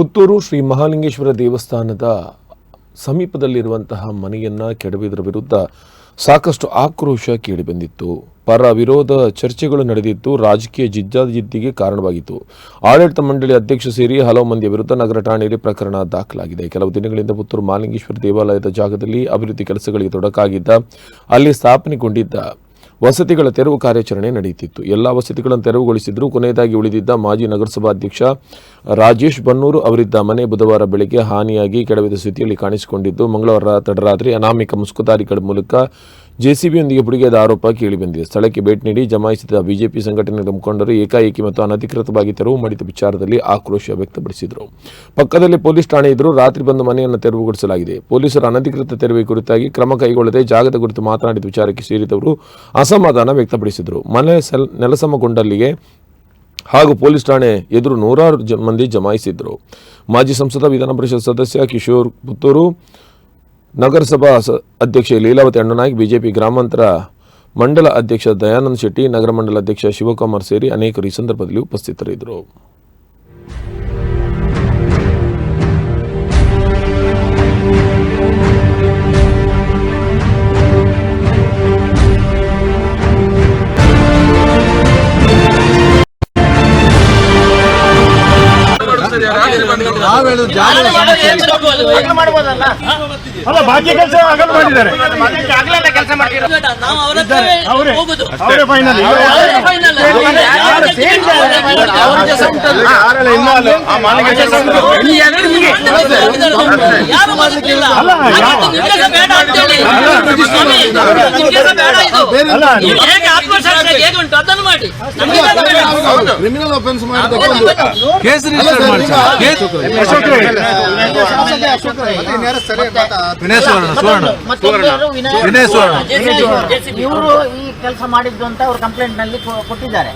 ಪುತ್ತೂರು ಶ್ರೀ ಮಹಾಲಿಂಗೇಶ್ವರ ದೇವಸ್ಥಾನದ ಸಮೀಪದಲ್ಲಿರುವಂತಹ ಮನೆಯನ್ನ ಕೆಡವಿದರ ವಿರುದ್ಧ ಸಾಕಷ್ಟು ಆಕ್ರೋಶ ಕೇಳಿಬಂದಿತ್ತು. ಪರ ವಿರೋಧ ಚರ್ಚೆಗಳು ನಡೆದಿತ್ತು ರಾಜಕೀಯ ಜಿದ್ದಾಜಿದ್ದಿಗೆ ಕಾರಣವಾಗಿತ್ತು. ಆಡಳಿತ ಮಂಡಳಿ ಅಧ್ಯಕ್ಷ ಸೇರಿ ಹಲವು ಮಂದಿಯ ವಿರುದ್ಧ ನಗರ ಠಾಣೆಯಲ್ಲಿ ಪ್ರಕರಣ ದಾಖಲಾಗಿದೆ. ಕೆಲವು ದಿನಗಳಿಂದ ಪುತ್ತೂರು ಮಹಾಲಿಂಗೇಶ್ವರ ದೇವಾಲಯದ ಜಾಗದಲ್ಲಿ ಅಭಿವೃದ್ಧಿ ಕೆಲಸಗಳಿಗೆ ತೊಡಕಾಗಿದ್ದ, ಅಲ್ಲಿ ಸ್ಥಾಪನೆಗೊಂಡಿದ್ದ ವಸತಿಗಳ ತೆರವು ಕಾರ್ಯಾಚರಣೆ ನಡೆಯುತ್ತಿತ್ತು. ಎಲ್ಲ ವಸತಿಗಳನ್ನು ತೆರವುಗೊಳಿಸಿದ್ರು ಕೊನೆಯದಾಗಿ ಉಳಿದಿದ್ದ ಮಾಜಿ ನಗರಸಭಾಧ್ಯಕ್ಷ ರಾಜೇಶ್ ಬನ್ನೂರು ಅವರಿದ್ದ ಮನೆ ಬುಧವಾರ ಬೆಳಗ್ಗೆ ಹಾನಿಯಾಗಿ ಕೆಡವಿದ ಸ್ಥಿತಿಯಲ್ಲಿ ಕಾಣಿಸಿಕೊಂಡಿದ್ದು, ಮಂಗಳವಾರ ತಡರಾತ್ರಿ ಅನಾಮಿಕ ಮುಸ್ಕುದಾರಿಗಳ ಮೂಲಕ ಜೆಸಿಬಿಯೊಂದಿಗೆ ಪುಡಿಗೆದ ಆರೋಪ ಕೇಳಿಬಂದಿದೆ. ಸ್ಥಳಕ್ಕೆ ಭೇಟಿ ನೀಡಿ ಜಮಾಯಿಸಿದ ಬಿಜೆಪಿ ಸಂಘಟನೆಗಳ ಮುಖಂಡರು ಏಕಾಏಕಿ ಮತ್ತು ಅನಧಿಕೃತವಾಗಿ ತೆರವು ಮಾಡಿದ ವಿಚಾರದಲ್ಲಿ ಆಕ್ರೋಶ ವ್ಯಕ್ತಪಡಿಸಿದರು. ಪಕ್ಕದಲ್ಲಿ ಪೊಲೀಸ್ ಠಾಣೆ ಇದ್ದರೂ ರಾತ್ರಿ ಬಂದು ಮನೆಯನ್ನು ತೆರವುಗೊಳಿಸಲಾಗಿದೆ. ಪೊಲೀಸರ ಅನಧಿಕೃತ ತೆರವು ಕುರಿತಾಗಿ ಕ್ರಮ ಕೈಗೊಳ್ಳದೆ ಜಾಗದ ಕುರಿತು ಮಾತನಾಡಿದ ವಿಚಾರಕ್ಕೆ ಸೇರಿದವರು ಅಸಮಾಧಾನ ವ್ಯಕ್ತಪಡಿಸಿದರು. ಮನೆ ನೆಲಸಮಗೊಂಡಲ್ಲಿಗೆ ಹಾಗೂ ಪೊಲೀಸ್ ಠಾಣೆ ಎದುರು ನೂರಾರು ಮಂದಿ ಜಮಾಯಿಸಿದ್ದರು. ಮಾಜಿ ಸಂಸದ ವಿಧಾನ ಪರಿಷತ್ ಸದಸ್ಯ ಕಿಶೋರ್ ಪುತ್ತೂರು ನಗರಸಭಾ ಅಧ್ಯಕ್ಷೆ ಲೀಲಾವತಿ ಅಣ್ಣನಾಯ್ಕ್ ಬಿಜೆಪಿ ಗ್ರಾಮಾಂತರ ಮಂಡಲ ಅಧ್ಯಕ್ಷ ದಯಾನಂದ್ ಶೆಟ್ಟಿ, ನಗರ ಮಂಡಲ ಅಧ್ಯಕ್ಷ ಶಿವಕುಮಾರ್ ಸೇರಿ ಅನೇಕರು ಈ ಸಂದರ್ಭದಲ್ಲಿ ಉಪಸ್ಥಿತರಿದ್ದರು. ಅಲ್ಲ ಬಾಕಿ ಕೆಲಸ ಆಗಲ್ ಮಾಡಿದ್ದಾರೆ ಕೆಲಸ ಮಾಡ್ತಿರೋದು ನಾವು ಅವ್ರ. ಫೈನಲ್ ಅವರೇ ಕೆಲಸ ಉಂಟು. ಯಾರು ಯಾವ- ಹಾಗಾದ್ರೆ ಬೇಡ ಅಂತೇಳಿ ಬೇಡ ಇದು ನೀವು ಹೇಗೆ ಆತ್ಮಸಾಕ್ಷಿ ಹೇಗೆ ಉಂಟು ಅದನ್ನು ಮಾಡಿ ಬೇಡ. ಕ್ರಿಮಿನಲ್ ಒಫೆನ್ಸ್ ಮಾಡಿದ ಕೇಸ್ ರಿಜಿಸ್ಟರ್ ಮಾಡಿ ಅಶೋಕ್ರೆ, ವಿನಯ್ ಸುವರ್ಣ ಸುವರ್ಣ ಮತ್ತೊಬ್ಬರು ವಿನಯ್ ಸುವರ್ಣ ಇವರು ಈ ಕೆಲಸ ಮಾಡಿದ್ದು ಅಂತ ಅವ್ರು ಕಂಪ್ಲೇಂಟ್ನಲ್ಲಿ ಕೊ- ಕೊಟ್ಟಿದ್ದಾರೆ.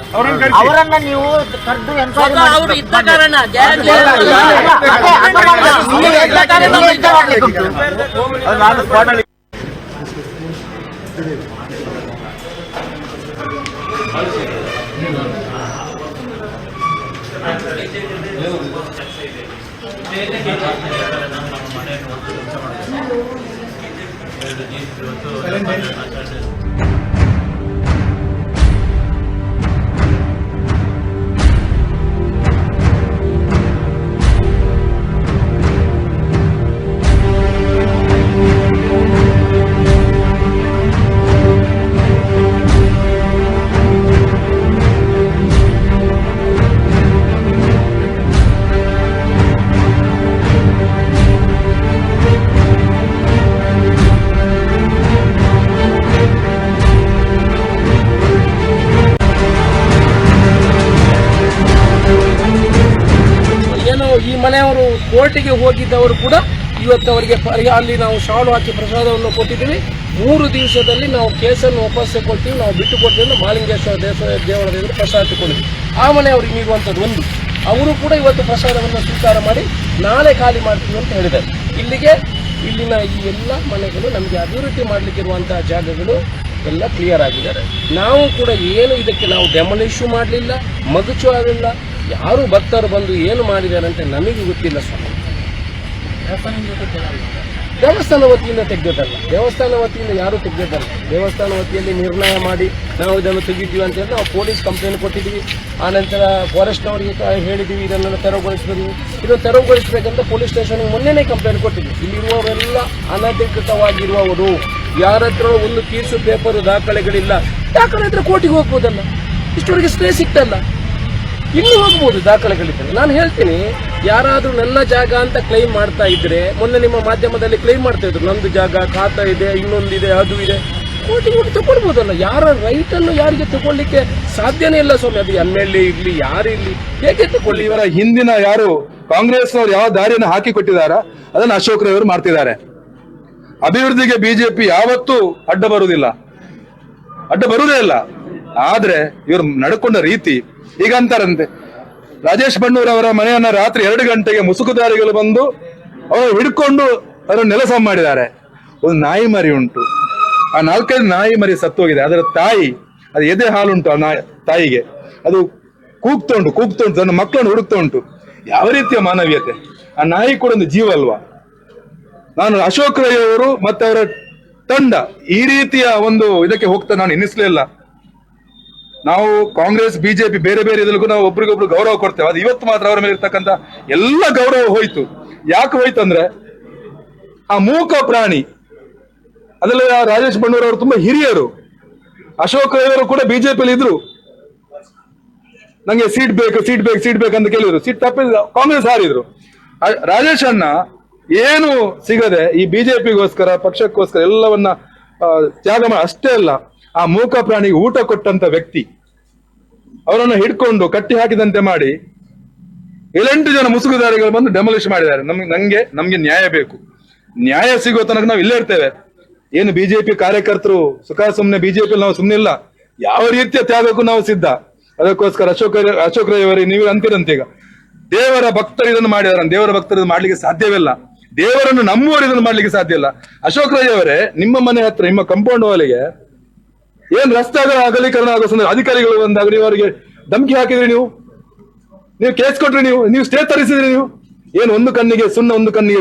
ಅವ್ರನ್ನ ನೀವು ಕರೆದು ಎನ್ಕ್ವೈರಿ ಸ್ವತಃ ಕೋರ್ಟಿಗೆ ಹೋಗಿದ್ದವರು ಕೂಡ ಇವತ್ತು ಅವರಿಗೆ ಅಲ್ಲಿ ನಾವು ಶಾಲು ಹಾಕಿ ಪ್ರಸಾದವನ್ನು ಕೊಟ್ಟಿದ್ದೀವಿ. ಮೂರು ದಿವಸದಲ್ಲಿ ನಾವು ಕೇಸನ್ನು ವಾಪಸ್ ಕೊಡ್ತೀವಿ ನಾವು ಬಿಟ್ಟು ಕೊಡ್ತೀವಿ ಮಾಲಿಂಗೇಶ್ವರ ದೇವ ದೇವಳದಿಂದ ಪ್ರಸಾದ ಆ ಮನೆ ಅವ್ರಿಗೆ ನೀಡುವಂಥದ್ದು ಒಂದು. ಅವರು ಕೂಡ ಇವತ್ತು ಪ್ರಸಾದವನ್ನು ಸ್ವೀಕಾರ ಮಾಡಿ ನಾಳೆ ಖಾಲಿ ಮಾಡ್ತೀವಿ ಅಂತ ಹೇಳಿದ್ದಾರೆ. ಇಲ್ಲಿಗೆ ಇಲ್ಲಿನ ಈ ಎಲ್ಲ ಮನೆಗಳು ನಮಗೆ ಅಭಿವೃದ್ಧಿ ಮಾಡಲಿಕ್ಕಿರುವಂತಹ ಜಾಗಗಳು ಎಲ್ಲ ಕ್ಲಿಯರ್ ಆಗಿದ್ದಾರೆ. ನಾವು ಕೂಡ ಏನು ಇದಕ್ಕೆ ನಾವು ಡೆಮೊಲಿಷು ಮಾಡಲಿಲ್ಲ ಮಗುಚು ಆಗಲಿಲ್ಲ ಯಾರು ಭಕ್ತರು ಬಂದು ಏನು ಮಾಡಿದ್ದಾರೆ ಅಂತ ನಮಗೆ ಗೊತ್ತಿಲ್ಲ ಸ್ವಾಮಿ. ದೇವಸ್ಥಾನ ವತಿಯಿಂದ ತೆಗೆದಲ್ಲ ದೇವಸ್ಥಾನ ವತಿಯಿಂದ ಯಾರು ತೆಗೆದಲ್ಲ ದೇವಸ್ಥಾನ ವತಿಯಲ್ಲಿ ನಿರ್ಣಯ ಮಾಡಿ ನಾವು ಇದನ್ನು ತೆಗಿತೀವಿ ಅಂತ ಹೇಳಿ ನಾವು ಪೊಲೀಸ್ ಕಂಪ್ಲೇಂಟ್ ಕೊಟ್ಟಿದ್ದೀವಿ. ಆನಂತರ ಫಾರೆಸ್ಟ್ನವರಿಗೆ ಅವರಿಗೆ ಹೇಳಿದ್ದೀವಿ ಇದನ್ನೆಲ್ಲ ತೆರವುಗೊಳಿಸಬೇಕು ಇದನ್ನು ತೆರವುಗೊಳಿಸಬೇಕಂತ ಪೊಲೀಸ್ ಸ್ಟೇಷನ್ಗೆ ಮೊನ್ನೆನೇ ಕಂಪ್ಲೇಂಟ್ ಕೊಟ್ಟಿದ್ವಿ. ಇಲ್ಲಿರುವವರೆಲ್ಲ ಅನಧಿಕೃತವಾಗಿರುವವರು. ಯಾರತ್ರ ಒಂದು ಪೀಸು ಪೇಪರ್ ದಾಖಲೆಗಳಿಲ್ಲ. ದಾಖಲೆ ಹತ್ರ ಕೋರ್ಟಿಗೆ ಹೋಗ್ಬೋದಲ್ಲ? ಇಷ್ಟವರೆಗೆ ಸ್ಟೇ ಸಿಕ್ತಲ್ಲ ಇಲ್ಲಿ ಹೋಗ್ಬೋದು ದಾಖಲೆಗಳಿದ್ದರೆ ನಾನು ಹೇಳ್ತೀನಿ, ಯಾರಾದರೂ ನನ್ನ ಜಾಗ ಅಂತ ಕ್ಲೈಮ್ ಮಾಡ್ತಾ ಇದ್ರೆ, ಮೊನ್ನೆ ನಿಮ್ಮ ಮಾಧ್ಯಮದಲ್ಲಿ ಕ್ಲೈಮ್ ಮಾಡ್ತಾ ಇದ್ರು, ನಂದು ಜಾಗ, ಖಾತಾ ಇದೆ, ಇನ್ನೊಂದಿದೆ, ಅದು ಇದೆ. ಕೋರ್ಟಿಗೆ ಹೋಗಿ ತಗೊಳ್ಬೋದಲ್ಲ, ಯಾರ ರೈಟನ್ನು ಯಾರಿಗೆ ತಗೊಳ್ಳಿಕ್ಕೆ ಸಾಧ್ಯನೇ ಇಲ್ಲ ಸ್ವಾಮಿ, ಅದು ಎಂ ಎಲ್ ಎ ಇರ್ಲಿ, ಯಾರು ಇರ್ಲಿ, ಹೇಗೆ ತಗೊಳ್ಳಿ ಇವರ ಹಿಂದಿನ ಯಾರು ಕಾಂಗ್ರೆಸ್ ಅವ್ರು ಯಾವ ದಾರಿಯನ್ನು ಹಾಕಿ ಕೊಟ್ಟಿದಾರ ಅದನ್ನು ಅಶೋಕ್ ರವರು ಮಾಡ್ತಿದ್ದಾರೆ. ಅಭಿವೃದ್ಧಿಗೆ ಬಿಜೆಪಿ ಯಾವತ್ತೂ ಅಡ್ಡ ಬರುವುದಿಲ್ಲ. ಅಡ್ಡ ಬರುವುದೇ ಇಲ್ಲ. ಆದ್ರೆ ಇವರು ನಡ್ಕೊಂಡ ರೀತಿ ಈಗ ಅಂತಾರಂತೆ. ರಾಜೇಶ್ ಬಣ್ಣೂರ್ ಅವರ ಮನೆಯನ್ನ ರಾತ್ರಿ ಎರಡು ಗಂಟೆಗೆ ಮುಸುಕುದಾರಿಗಳು ಬಂದು ಅವರು ಹಿಡ್ಕೊಂಡು ಅದನ್ನು ನೆಲಸ ಮಾಡಿದ್ದಾರೆ. ಒಂದು ನಾಯಿ ಮರಿ ಉಂಟು. ಆ ನಾಲ್ಕೈದು ನಾಯಿ ಮರಿ ಸತ್ತೋಗಿದೆ. ಅದರ ತಾಯಿ, ಅದು ಎದೆ ಹಾಲುಂಟು ಆ ನಾಯಿ, ತಾಯಿಗೆ. ಅದು ಕೂಗ್ತಾ ಉಂಟು ಕೂಗ್ತಾ ಉಂಟು. ತನ್ನ ಮಕ್ಕಳನ್ನು ಹುಡುಕ್ತಾ ಉಂಟು. ಯಾವ ರೀತಿಯ ಮಾನವೀಯತೆ? ಆ ನಾಯಿ ಕೂಡ ಒಂದು ಜೀವ ಅಲ್ವಾ? ನಾನು ಅಶೋಕ್ ರೈ ಅವರು ಮತ್ತೆ ಅವರ ತಂಡ ಈ ರೀತಿಯ ಒಂದು ಇದಕ್ಕೆ ಹೋಗ್ತಾ ನಾನು ಎನಿಸ್ಲಿಲ್ಲ ನಾವು ಕಾಂಗ್ರೆಸ್, ಬಿಜೆಪಿ ಬೇರೆ ಬೇರೆ ಇದಕ್ಕೂ ನಾವು ಒಬ್ರಿಗೊಬ್ರು ಗೌರವ ಕೊಡ್ತೇವೆ. ಅದು ಇವತ್ತು ಮಾತ್ರ ಅವರ ಮೇಲೆ ಇರ್ತಕ್ಕಂಥ ಎಲ್ಲ ಗೌರವ ಹೋಯ್ತು. ಯಾಕೆ ಹೋಯ್ತು ಅಂದ್ರೆ ಆ ಮೂಕ ಪ್ರಾಣಿ, ಅದರಲ್ಲಿ ರಾಜೇಶ್ ಬಂಡೂರ್ ಅವರು ತುಂಬಾ ಹಿರಿಯರು. ಅಶೋಕ್ ಅವರು ಕೂಡ ಬಿಜೆಪಿಯಲ್ಲಿ ಇದ್ರು. ನಂಗೆ ಸೀಟ್ ಬೇಕು ಸೀಟ್ ಬೇಕು ಸೀಟ್ ಬೇಕು ಅಂತ ಕೇಳಿದ್ರು. ಸೀಟ್ ತಪ್ಪಿದ್ರು ಕಾಂಗ್ರೆಸ್ ಹಾರಿದ್ರು. ರಾಜೇಶ್ ಅಣ್ಣ ಏನು ಸಿಗದೆ ಈ ಬಿಜೆಪಿಗೋಸ್ಕರ, ಪಕ್ಷಕ್ಕೋಸ್ಕರ ಎಲ್ಲವನ್ನ ತ್ಯಾಗ ಅಷ್ಟೇ ಅಲ್ಲ ಆ ಮೂಕ ಪ್ರಾಣಿಗೆ ಊಟ ಕೊಟ್ಟಂತ ವ್ಯಕ್ತಿ ಅವರನ್ನು ಹಿಡ್ಕೊಂಡು ಕಟ್ಟಿ ಹಾಕಿದಂತೆ ಮಾಡಿ ಏಳೆಂಟು ಜನ ಮುಸುಗುದಾರಿಗಳು ಬಂದು ಡೆಮೊಲಿಷ್ ಮಾಡಿದ್ದಾರೆ. ನಮ್ಗೆ ನಂಗೆ ನಮ್ಗೆ ನ್ಯಾಯ ಬೇಕು. ನ್ಯಾಯ ಸಿಗೋ ತನಕ ನಾವು ಇಲ್ಲೇ ಇರ್ತೇವೆ. ಏನು ಬಿಜೆಪಿ ಕಾರ್ಯಕರ್ತರು ಸುಖ ಸುಮ್ಮನೆ ಬಿಜೆಪಿ ನಾವು ಸುಮ್ಮನೆ ಇಲ್ಲ. ಯಾವ ರೀತಿಯ ತ್ಯಾಗಕ್ಕೂ ನಾವು ಸಿದ್ಧ. ಅದಕ್ಕೋಸ್ಕರ ಅಶೋಕ್ ಅಶೋಕ್ ರೈ ಅವರಿಗೆ ನೀವು ಅಂತೀರಂತ ಈಗ. ದೇವರ ಭಕ್ತರು ಇದನ್ನು ಮಾಡಿದಾರೆ ದೇವರ ಭಕ್ತರು ಮಾಡ್ಲಿಕ್ಕೆ ಸಾಧ್ಯವಿಲ್ಲ. ದೇವರನ್ನು ನಮ್ಮವರು ಇದನ್ನು ಮಾಡ್ಲಿಕ್ಕೆ ಸಾಧ್ಯ ಇಲ್ಲ. ಅಶೋಕ್ ರೈ ಅವರೇ ನಿಮ್ಮ ಮನೆ ಹತ್ರ, ನಿಮ್ಮ ಕಂಪೌಂಡ್ ವಾಲಿಗೆ ಏನ್ ರಸ್ತೆ ಅಗಲ ಅಗಲೀಕರಣ ಆಗೋ ಸಂದರ್ಭ ಅಧಿಕಾರಿಗಳು ಬಂದಾಗ ನೀವು ಅವರಿಗೆ ಧಮಕಿ ಹಾಕಿದ್ರಿ ನೀವು? ನೀವು ಕೇಸ್ ಕೊಟ್ರಿ ನೀವು? ನೀವು ಸ್ಟೇ ತರಿಸಿದ್ರಿ ನೀವು? ಏನು ಒಂದು ಕಣ್ಣಿಗೆ, ಸುಣ್ಣ ಒಂದು ಕಣ್ಣಿಗೆ